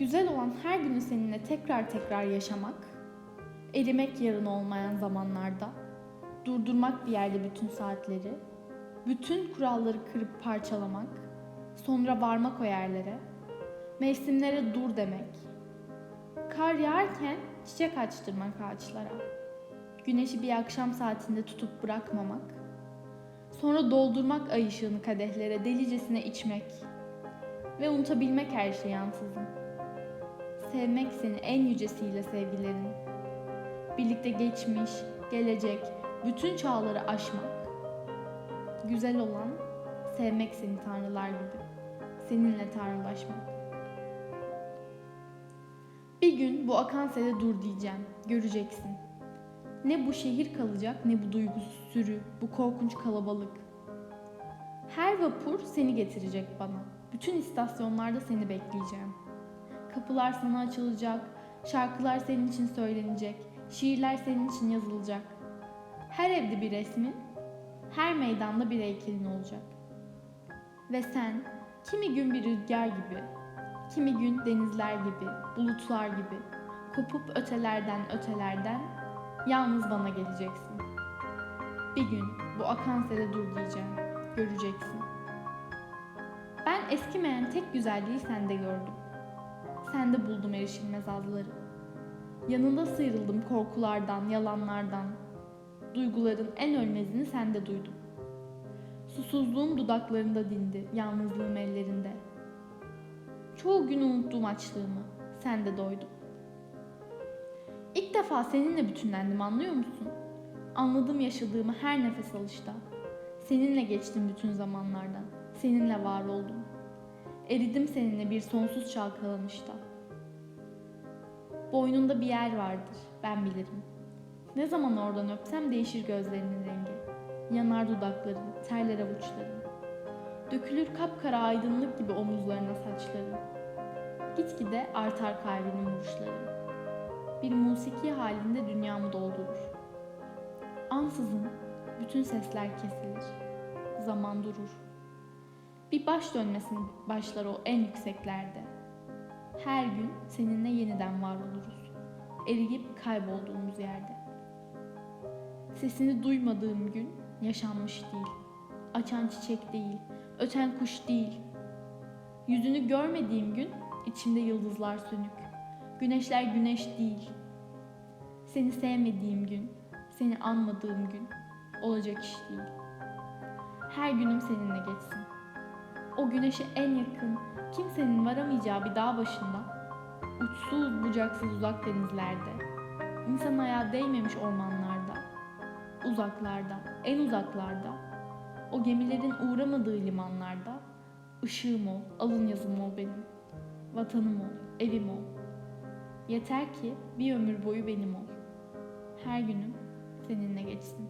Güzel olan her günü seninle tekrar tekrar yaşamak, erimek yarın olmayan zamanlarda, durdurmak bir yerde bütün saatleri, bütün kuralları kırıp parçalamak, sonra varmak o yerlere, mevsimlere dur demek, kar yağarken çiçek açtırmak ağaçlara, güneşi bir akşam saatinde tutup bırakmamak, sonra doldurmak ay ışığını kadehlere delicesine içmek ve unutabilmek her şeyi ansızın. Sevmek seni en yücesiyle sevgilerin. Birlikte geçmiş, gelecek, bütün çağları aşmak. Güzel olan sevmek seni tanrılar gibi. Seninle tanrılaşmak. Bir gün bu akan sele dur diyeceğim. Göreceksin. Ne bu şehir kalacak ne bu duygusuz sürü, bu korkunç kalabalık. Her vapur seni getirecek bana. Bütün istasyonlarda seni bekleyeceğim. Kapılar sana açılacak, şarkılar senin için söylenecek, şiirler senin için yazılacak. Her evde bir resmin, her meydanda bir heykelin olacak. Ve sen kimi gün bir rüzgar gibi, kimi gün denizler gibi, bulutlar gibi kopup ötelerden ötelerden yalnız bana geleceksin. Bir gün bu akan sele dur diyeceğim, göreceksin. Ben eskimeyen tek güzelliği sende gördüm. Sende buldum erişilmez azları. Yanında sıyrıldım korkulardan, yalanlardan. Duyguların en ölmezini sende duydum. Susuzluğum dudaklarında dindi, yalnızlığım ellerinde. Çoğu gün unuttuğum açlığımı sende doydum. İlk defa seninle bütünlendim anlıyor musun? Anladım yaşadığımı her nefes alışta. Seninle geçtim bütün zamanlardan. Seninle var oldum. Eridim seninle bir sonsuz çalkalanışta. Boynunda bir yer vardır, ben bilirim. Ne zaman oradan öpsem değişir gözlerinin rengi. Yanar dudakların, terler avuçların. Dökülür kapkara aydınlık gibi omuzlarına saçların. Gitgide artar kalbinin vuruşları. Bir musiki halinde dünyamı doldurur. Ansızın bütün sesler kesilir. Zaman durur. Bir baş dönmesin başlar o en yükseklerde. Her gün seninle yeniden var oluruz. Eriyip kaybolduğumuz yerde. Sesini duymadığım gün yaşanmış değil. Açan çiçek değil, öten kuş değil. Yüzünü görmediğim gün içimde yıldızlar sönük. Güneşler güneş değil. Seni sevmediğim gün, seni anmadığım gün olacak iş değil. Her günüm seninle geçsin. O güneşe en yakın, kimsenin varamayacağı bir dağ başında, uçsuz bucaksız uzak denizlerde, insan ayağı değmemiş ormanlarda, uzaklarda, en uzaklarda, o gemilerin uğramadığı limanlarda, ışığım ol, alın yazım ol benim, vatanım ol, evim ol. Yeter ki bir ömür boyu benim ol. Her günüm seninle geçsin.